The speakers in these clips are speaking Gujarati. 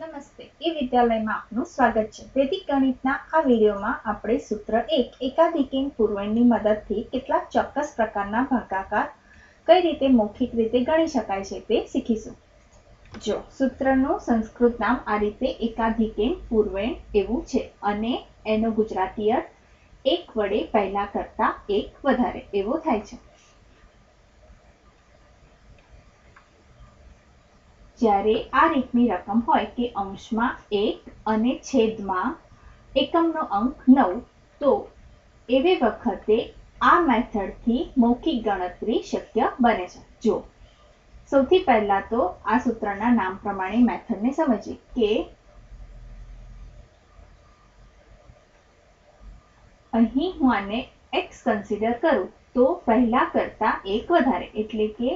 નમસ્તે. એ વિદ્યાલયમાં આપનું સ્વાગત છે. વૈદિક ગણિતના આ વિડીયોમાં આપણે સૂત્ર એક એકાધિકીન પૂર્વણની મદદથી કેટલાક ચોક્કસ પ્રકારના ભાગાકાર કઈ રીતે મૌખિક રીતે ગણી શકાય છે તે શીખીશું. જો સૂત્રનું સંસ્કૃત નામ આ રીતે એકાધિકેન પૂર્વેણ એવું છે અને એનો ગુજરાતી અર્થ એક વડે પહેલા કરતા એક વધારે, એવો થાય છે. જ્યારે આ રીતની રકમ હોય કે અંશમાં એક અને છેદમાં એકમનો અંક નવ, તો એવી વખતે આ મેથડથી મૌખિક ગણતરી શક્ય બને છે. જો, સૌથી પહેલા તો આ સૂત્રના નામ પ્રમાણે મેથડને સમજીએ કે અહીં હું આને એક્સ કન્સિડર કરું તો પહેલા કરતા એક વધારે, એટલે કે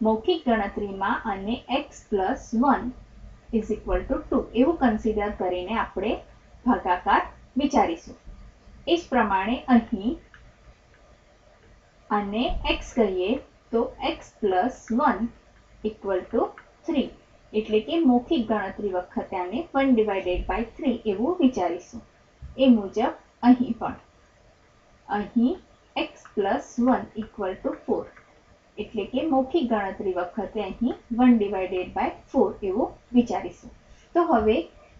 મૌખિક ગણતરીમાં અને X plus one is equal to two એવું કન્સિડર કરીને આપણે ભાગાકાર વિચારીશું. એ જ પ્રમાણે અહીં અને એક્સ કહીએ તો X plus one equal to three એટલે કે મૌખિક ગણતરી વખતે આને વન ડિવાઇડેડ બાય થ્રી એવું વિચારીશું. એ મુજબ અહીં પણ. અહીં X plus one equal to four એટલે કે મૌખિક ગણતરી વખતે અહીં વન ડિવાઇડેડ બાય ફોર એવું વિચારીશું. તો હવે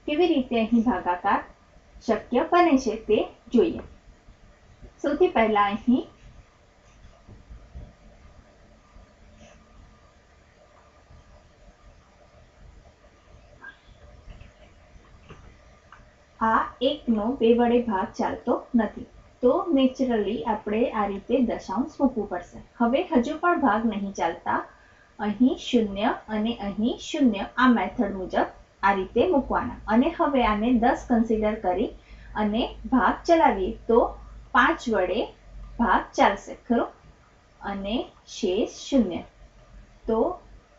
કેવી રીતે અહીં ભાગાકાર શક્ય બને છે તે જોઈએ. સૌથી પહેલા અહીં આ એકનો બે વડે ભાગ ચાલતો નથી. તો નેચરલી આપણે આ રીતે દશાંશ મૂકવું પડશે. હવે હજુ પણ ભાગ નહીં ચાલતા. અહીં શૂન્ય અને અહીં શૂન્ય આ મેથડ મુજબ આ રીતે મૂકવાના. અને હવે આને દસ કન્સિડર કરી અને ભાગ ચલાવીએ તો પાંચ વડે ભાગ ચાલશે, ખરો? અને શેષ શૂન્ય. તો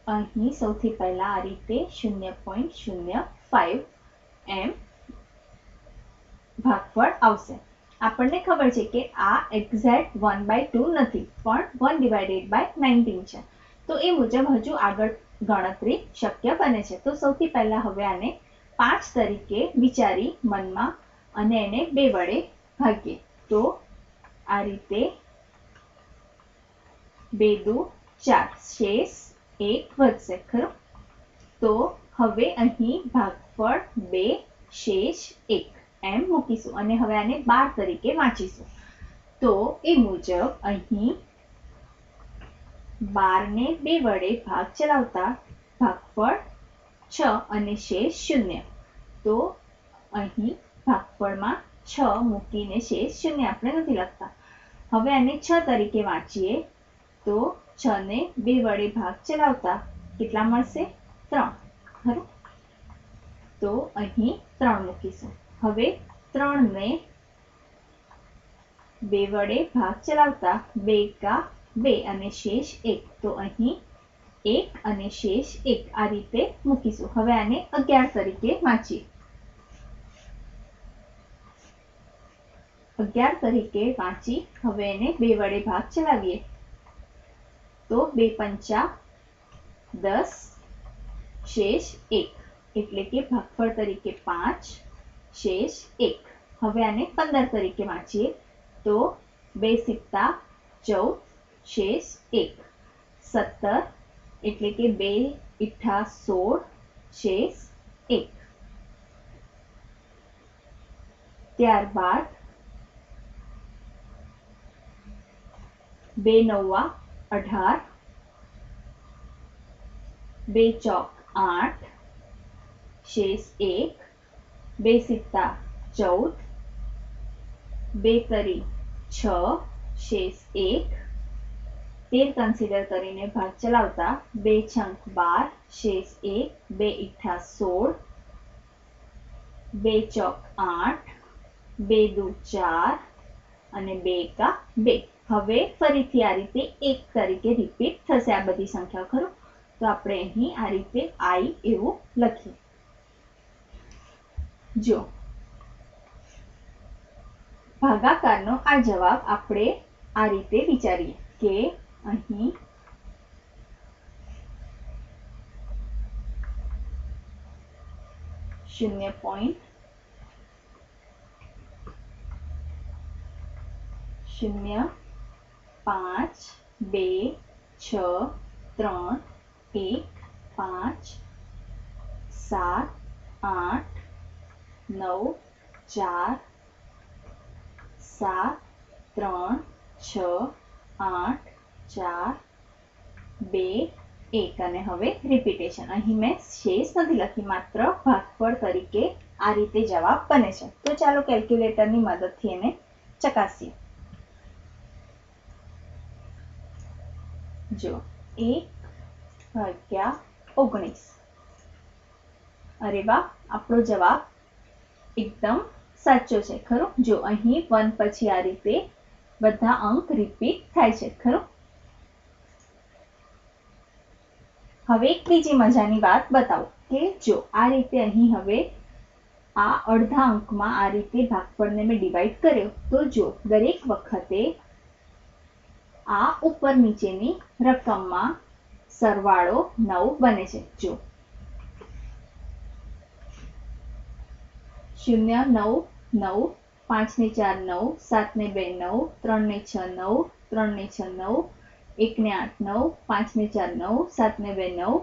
અહીં સૌથી પહેલા આ રીતે શૂન્ય પોઈન્ટ શૂન્ય ફાઈવ એમ ભાગફળ આવશે. આપણને ખબર છે કે આ એક્ઝેક્ટ વન બાય ટુ નથી, પણ વન ડિવાઇડેડ બાય નાઇન્ટીન છે. તો એ મુજબ હજુ આગળ ગણતરી શક્ય બને છે. તો સૌથી પહેલાં હવે આને પાંચ તરીકે વિચારી મનમાં અને એને બે વડે ભાગીએ. તો આ રીતે બે દુ ચાર, શેષ એક વધશે, ખરું? તો હવે અહીં ભાગફળ બે, શેષ એક. એમ મૂકીશું અને હવે આને બાર તરીકે વાંચીશું. તો એ મુજબ અહીં બારને બે વડે ભાગ ચલાવતા ભાગફળ છ અને શેષ શૂન્ય. તો અહીં ભાગફળમાં છ મૂકીને શેષ શૂન્ય આપણે નથી લખતા. હવે આને છ તરીકે વાંચીએ. તો છ ને બે વડે ભાગ ચલાવતા કેટલા મળશે? ત્રણ. ખરું? તો અહીં ત્રણ મૂકીશું. હવે ત્રણને બે વડે ભાગ ચલાવતા બે કા બે અને શેષ એક. તો અહીં એક અને શેષ એક આ રીતે મૂકીશું. હવે આને અગિયાર તરીકે વાંચીએ. અગિયાર તરીકે વાંચી હવે એને બે વડે ભાગ ચલાવીએ. તો બે પંચા દસ, શેષ એક. એટલે કે ભાગફળ તરીકે પાંચ શેષ એક. હવે આને પંદર તરીકે વાંચીએ. તો બે સિત્તા ચૌદ, શેષ એક. સત્તર એટલે કે બે ઇઠ્ઠા સોળ, શેષ એક. ત્યારબાદ બે નવ્વા અઢાર, બે ચોક આઠ, શેષ એક બે સિત્તા ચૌદ બે તરી છ, શેષ એક. તેર કન્સિડર કરીને ભાગ ચલાવતા બે છંક બાર, શેષ એક, બે ઇઠ્ઠા સોળ, બે ચોક આઠ, બે દુ ચાર અને બે એકા બે. હવે ફરીથી આ રીતે એક તરીકે રિપીટ થશે આ બધી સંખ્યા ખરું. તો આપણે અહીં આ રીતે આઈ એવું લખીએ. જો. ભાગાકારનો આ જવાબ આપણે આ રીતે વિચારીએ કે અહીં શૂન્ય પોઈન્ટ શૂન્ય પાંચ બે છ ત્રણ એક પાંચ સાત આઠ નવ, ચાર, સાત, ત્રણ, છ, આઠ, ચાર, બે, એક. અને હવે રિપીટેશન અહીં મેં શેષ નથી લખી, માત્ર ભાગફળ તરીકે આ રીતે જવાબ બને છે. તો ચાલો કેલ્ક્યુલેટરની મદદથી એને ચકાસીએ. જો, એક ભાગ્યા ઓગણીસ. અરે વાહ, આપણો જવાબ એકદમ સાચો છે, ખરું? જો અહીં વન પછી આ રીતે બધા અંક રિપીટ થાય છે, ખરું? હવે એક બીજી મજાની વાત બતાવો કે જો આ રીતે અહીં હવે આ અડધા અંકમાં આ રીતે ભાગફળને મેં ડિવાઈડ કર્યો, તો જો દરેક વખતે આ ઉપર નીચેની રકમમાં સરવાળો નવ બને છે. જો શૂન્ય નવ નવ, પાંચ ને ચાર નવ, સાત ને બે નવ, ત્રણ ને છ નવ, ત્રણ ને છ નવ, એક ને આઠ નવ, પાંચ ને ચાર નવ, સાત ને બે નવ,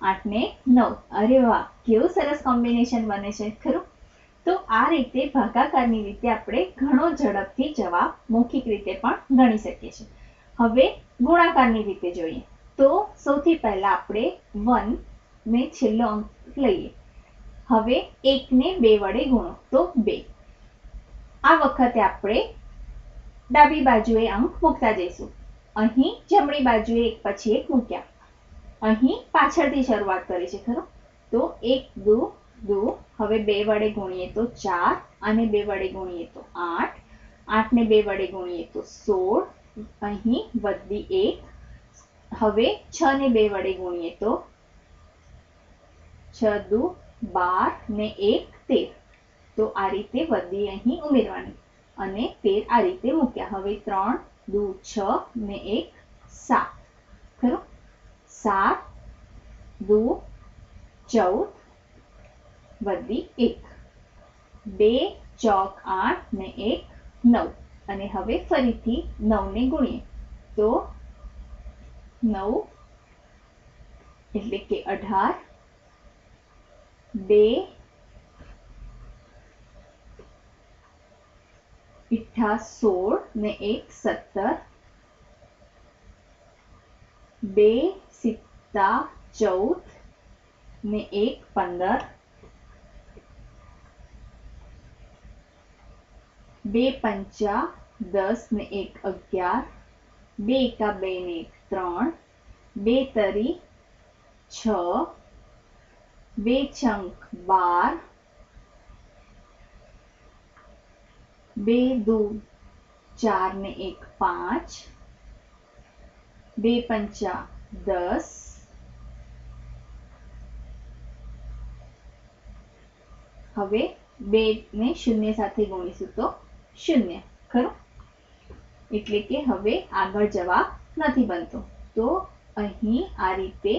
આઠ ને નવ. અરે વાહ, કેવું સરસ કોમ્બિનેશન બને છે, ખરું? તો આ રીતે ભાગાકારની રીતે આપણે ઘણો ઝડપથી જવાબ મૌખિક રીતે પણ ગણી શકીએ છીએ. હવે ગુણાકારની રીતે જોઈએ. તો સૌથી પહેલા આપણે વન ને છેલ્લો અંક લઈએ. હવે એકને બે વડે ગુણો તો બે. આ વખતે આપણે ડાબી બાજુએ અંક મૂકતા જઈશું. અહીં જમણી બાજુએ એક પછી એક મૂક્યા. અહીં પાછળથી શરૂઆત કરી છે, ખરું? તો એક, દુ દુ, હવે બે વડે ગુણીએ તો ચાર અને બે વડે ગુણીએ તો આઠ. આઠને બે વડે ગુણીએ તો સોળ. અહીં વધી એક. હવે છ ને બે વડે ગુણીએ તો છ, દુ બાર ને એક તેર. તો આ રીતે વધી અહીં ઉમેરવાની. અને તેર આ રીતે મૂક્યા. હવે ત્રણ, દુ, છ ને એક, સાત. ખરું? સાત, દુ, ચૌદ, વધી એક. બે, ચોક, આઠ ને એક, નવ. અને હવે ફરીથી નવને ગુણીએ. તો નવ એટલે કે અઢાર બે ઇઠ્ઠા સોળ ને એક સત્તર. બે સિત્તા ચૌદ ને એક પંદર. બે પંચા દસ ને એક અગિયાર. બે એકા બે ને એક ત્રણ. બે તરી છ. બે છંક બાર બે દુ ચાર ને એક પાંચ બે પંચા દસ હવે બે ને શૂન્ય સાથે ગુણીશું તો શૂન્ય ખરું એટલે કે હવે આગળ જવાબ નથી બનતો તો અહીં આ રીતે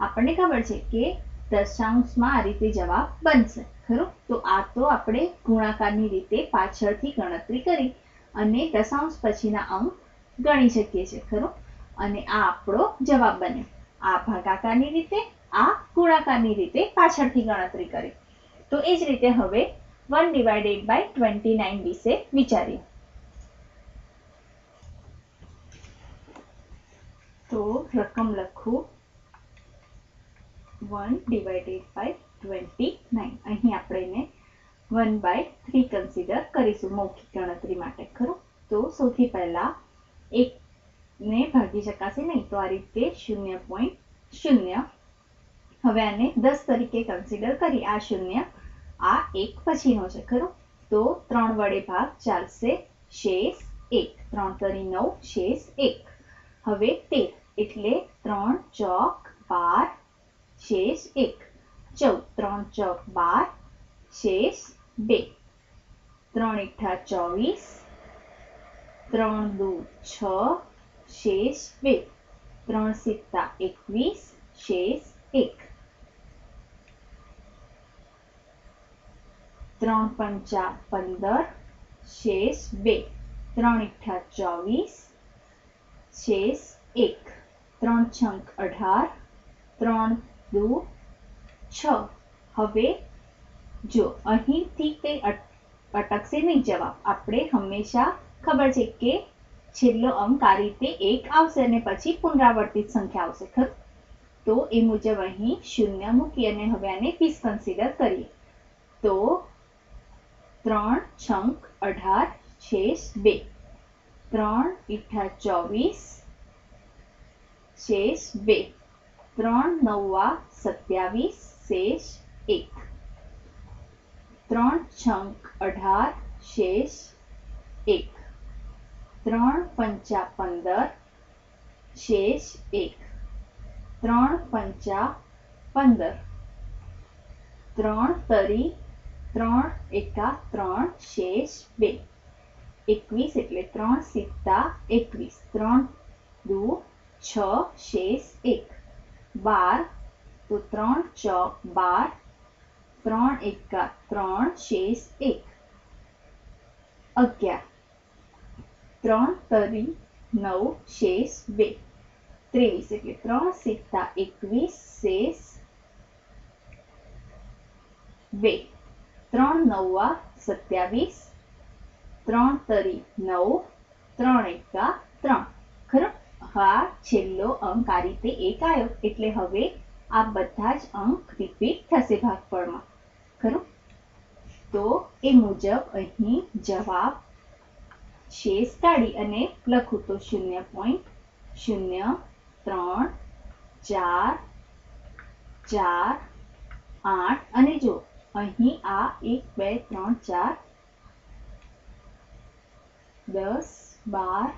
આપણને ખબર છે કે દશાંશમાં આ રીતે જવાબ બનશે, ખરું? તો આ તો આપણે ગુણાકારની રીતે પાછળથી ગણતરી કરી અને દશાંશ પછીના અંક ગણી શકીએ છીએ, ખરું? અને આ આપણો જવાબ બને આ ભાગાકારની રીતે, આ ગુણાકારની રીતે પાછળથી ગણતરી કરી. તો એ જ રીતે હવે one divided by twenty nine વિશે વિચારીએ. તો રકમ લખું one divided by twenty nine અહીં આપણે એને વન બાય થ્રી કન્સિડર કરીશું મૌખિક ગણતરી માટે, ખરું? તો સૌથી પહેલાં એકને ભાગી શકાશે નહીં, તો આ રીતે શૂન્ય પોઈન્ટ શૂન્ય. હવે આને દસ તરીકે કન્સિડર કરી, આ શૂન્ય, આ એક પછીનો છે, ખરું? તો ત્રણ વડે ભાગ ચાલશે શેષ એક, ત્રણ તરી નવ, શેષ એક. હવે તેર, એટલે ત્રણ ચોક બાર શેષ એક ચૌદ ત્રણ ચોક બાર શેષ બે ત્રણ એકઠા ચોવીસ ત્રણ દુ છ શેષ બે ત્રણ સિત્તા એકવીસ શેષ એક ત્રણ પંચા પંદર શેષ બે ત્રણ ઇઠ્ઠા ચોવીસ શેષ એક ત્રણ છંક અઢાર ત્રણ દુ છ. હવે જો અહીંથી કંઈ અટકશે નહીં જવાબ, આપણે હંમેશા ખબર છે કે છેલ્લો અંક આ રીતે એક આવશે અને પછી પુનરાવર્તિત સંખ્યા આવશે, ખરું? તો એ મુજબ અહીં શૂન્ય મૂકી અને હવે આને વીસ કન્સિડર કરીએ. તો ત્રણ છંક અઢાર શેષ બે. ત્રણ ઇઠ્ઠા ચોવીસ શેષ બે. ત્રણ નવા સત્યાવીસ શેષ એક ત્રણ છંક અઢાર શેષ એક ત્રણ પંચા પંદર શેષ એક ત્રણ પંચા પંદર ત્રણ તરી ત્રણ એકા ત્રણ શેષ બે એકવીસ એટલે ત્રણ સિત્તા એકવીસ ત્રણ દુ છ શેષ એક બાર, તો ત્રણ ચોક બાર, ત્રણ એકા, ત્રણ શેષ એક. અગિયાર, ત્રણ તરી નવ શેષ બે. ત્રેવીસ એટલે ત્રણ સિત્તા એકવીસ શેષ બે. ત્રણ નવા સત્યાવીસ, ત્રણ તરી નવ, ત્રણ એકા, ત્રણ. ખરો છેલ્લો અંક આ રીતે એક આવ્યો. એટલે હવે આ બધા જ અંક રિપીટ થશે ભાગફળમાં. ખરું? તો એ મુજબ અહીં જવાબ શેષ કાઢી અને લખું તો શૂન્ય પોઈન્ટ શૂન્ય ત્રણ ચાર ચાર આઠ. અને જો અહીં આ એક, બે, ત્રણ, ચાર, દસ, બાર,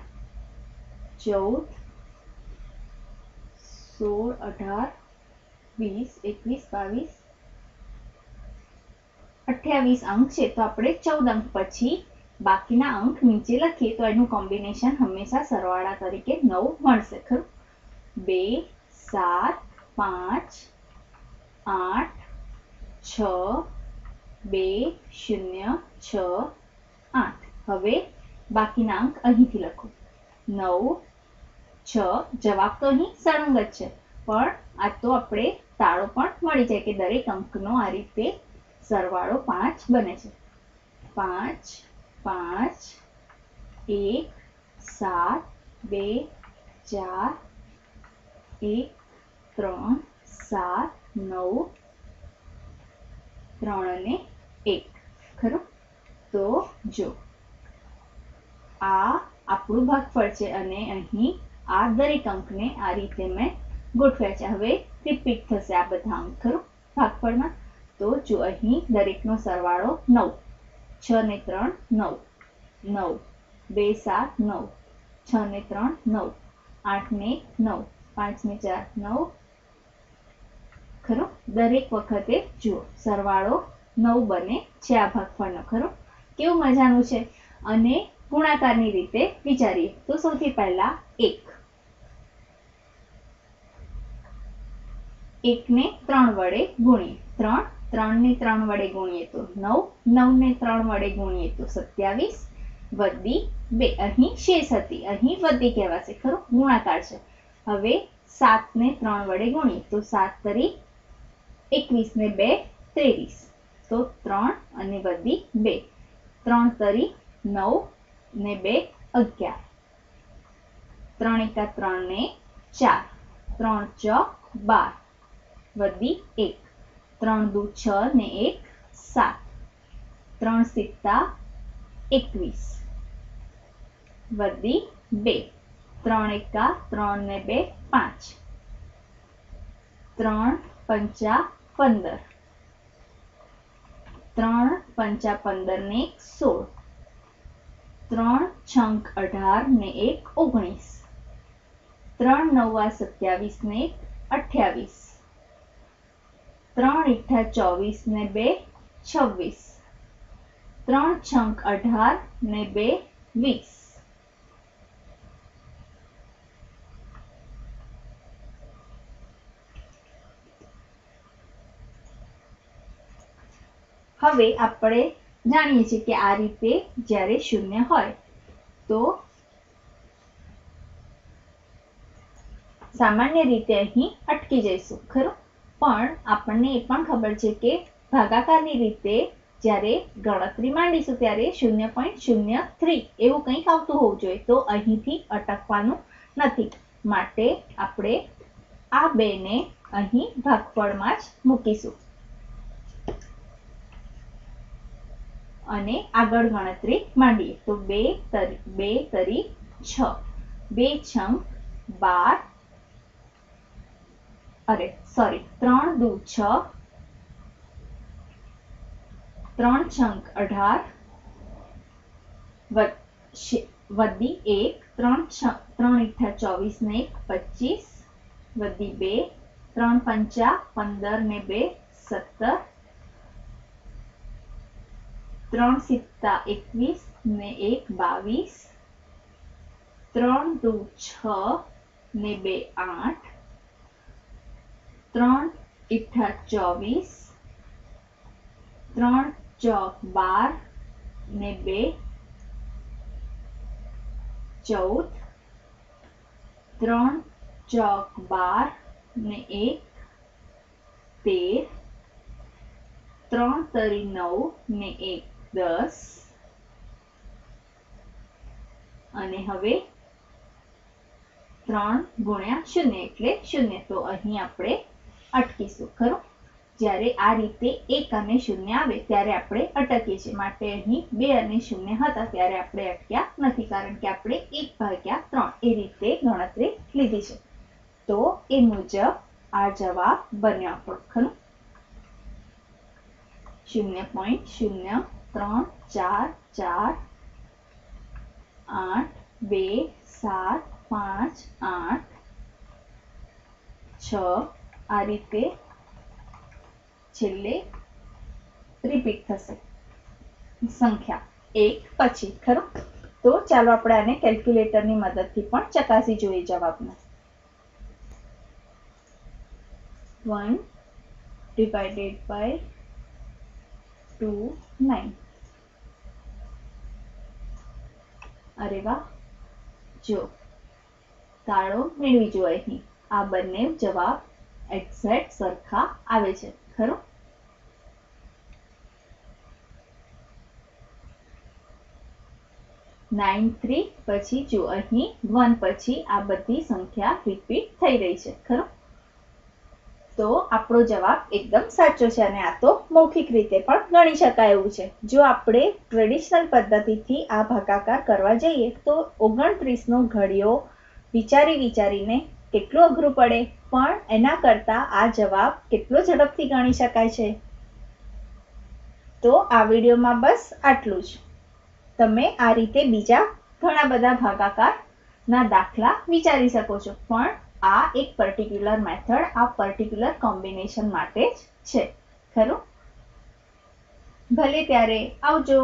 ચૌદ સોળ, અઢાર, વીસ, એકવીસ, બાવીસ, અઠ્યાવીસ અંક છે. તો આપણે ચૌદ અંક પછી બાકીના અંક નીચે લખીએ તો એનું કોમ્બિનેશન હંમેશા સરવાળા તરીકે નવ મળશે. ખરું? બે, સાત, પાંચ, આઠ, છ, બે, શૂન્ય, છ, આઠ. હવે બાકીના અંક અહીંથી લખો. નવ છ જવાબ તો અહીં સળંગ છે. પણ આ તો આપણે તાળો પણ મળી જાય કે દરેક અંકનો આ રીતે સરવાળો પાંચ બને છે. પાંચ પાંચ, એક, સાત, બે, ચાર, એક, ત્રણ, સાત, નવ, ત્રણ અને એક. ખરું? તો જો આ આપણું ભાગફળ છે અને અહીં આ દરેક અંકને આ રીતે મેં ગોઠવ્યા છે. હવે રિપીટ થશે આ બધા અંક, ખરું? ભાગફળમાં? તો જો અહીં દરેકનો સરવાળો નવ, છ ને ત્રણ નવ નવ, બે સાત નવ, છ ને ત્રણ નવ, આઠ ને નવ, પાંચ ને ચાર નવ, ખરો? દરેક વખતે જુઓ, સરવાળો નવ બને છે આ ભાગફળનો, ખરો? કેવું મજાનું છે? અને ગુણાકારની રીતે વિચારીએ. તો સૌથી પહેલા એક એકને ત્રણ વડે ગુણીએ. ત્રણ, ત્રણને ત્રણ વડે ગુણીએ તો નવ, નવને ત્રણ વડે ગુણીએ તો સત્યાવીસ વધી બે. અહીં શેષ હતી. અહીં વધી કહેવાશે. ખરું? ગુણાકાર છે. હવે સાતને ત્રણ વડે ગુણીએ તો સાત તરી એકવીસ ને બે, ત્રેવીસ. તો ત્રણ અને વધી બે. ત્રણ તરી નવ ને બે, અગિયાર. ત્રણ એકા ત્રણ ને ચાર. ત્રણ ચોક બાર. વધી એક. ત્રણ દુ છ ને એક સાત. ત્રણ સિત્તા એકવીસ. વધી બે. ત્રણ એકા, ત્રણ ને બે, પાંચ. ત્રણ પંચા પંદર. ત્રણ પંચા પંદર ને એક સોળ. ત્રણ છંક અઢાર ને એક ઓગણીસ. ત્રણ નવા સત્યાવીસ ને એક અઠ્યાવીસ. ત્રણ એકઠા ચોવીસ ને બે છવ્વીસ. ત્રણ છંક અઢાર ને બે વીસ. હવે આપણે જાણીએ છીએ કે આ રીતે જ્યારે શૂન્ય હોય, તો સામાન્ય રીતે અહીં અટકી જઈશું, ખરું? પણ આપણને એ પણ ખબર છે કે ભાગાકારની રીતે જ્યારે ગણતરી માંડીશું ત્યારે શૂન્ય પોઈન્ટ શૂન્ય થ્રી એવું કંઈક આવતું હોવું જોઈએ. તો અહીંથી અટકવાનું નથી. માટે આપણે આ બેને અહીં ભાગફળમાં જ મૂકીશું. અને આગળ ગણતરી માંડીએ. તો બે તરી બે તરી છ. બે છંગ બાર અરે સોરી ત્રણ દુ છ ત્રણ છંક અઢાર વધી એક ત્રણ ત્રણ ઇઠ્ઠા ચોવીસ ને એક પચીસ વધી બે ત્રણ પંચા પંદર ને બે સત્તર ત્રણ સિત્તા એકવીસ ને એક બાવીસ ત્રણ દુ છ ને બે આઠ ત્રણ ઇઠ્ઠા ચોવીસ ત્રણ ચોક બાર ને બે ચૌદ ત્રણ ચોક બાર ને એક તેર ત્રણ તરી નવ ને એક દસ અને હવે ત્રણ ગુણ્યા શૂન્ય એટલે શૂન્ય. તો અહીં આપણે અટકીશું, ખરું? જ્યારે આ રીતે એક અને શૂન્ય આવે, ત્યારે આપણે અટકીએ છીએ. માટે અહીં બે અને શૂન્ય હતા, ત્યારે આપણે અટક્યા નથી, કારણ કે આપણે એક ભાગ્યા ત્રણ એ રીતે ગણતરી લીધી છે. તો એ મુજબ આ જવાબ બન્યો આપણો, ખરું? શૂન્ય પોઈન્ટ શૂન્ય ત્રણ ચાર ચાર આઠ બે સાત પાંચ આઠ છ આ રીતે છેલ્લે રિપીટ થશે. સંખ્યા એક પછી, ખરું? તો ચાલો આપણે આને કેલ્ક્યુલેટરની મદદથી પણ ચકાસી જોઈએ જવાબને one divided by two nine અરે વાહ! જો, તાળો મેળવી જો અહીં. આ બંને જવાબ એક્ઝેક્ટ સરખા આવે છે. ખરું? નાઇન થ્રી પછી જો અહીં વન પછી આ બધી સંખ્યા રિપીટ થઈ રહી છે. ખરું? તો આપણો જવાબ એકદમ સાચો છે અને આ તો મૌખિક રીતે પણ ગણી શકાય એવું છે. જો આપણે ટ્રેડિશનલ પદ્ધતિથી આ ભાગાકાર કરવા જઈએ તો ઓગણત્રીસનો ઘડિયો વિચારી વિચારીને કેટલું અઘરું પડે? પણ એના કરતાં આ જવાબ કેટલો ઝડપથી ગણી શકાય છે? તો આ વિડીયોમાં બસ આટલું જ. તમે આ રીતે બીજા ઘણા બધા ભાગાકારના દાખલા વિચારી શકો છો. પણ આ એક પર્ટિક્યુલર મેથડ આ પર્ટિક્યુલર કોમ્બિનેશન માટે જ છે. ખરું? ભલે ત્યારે આવજો.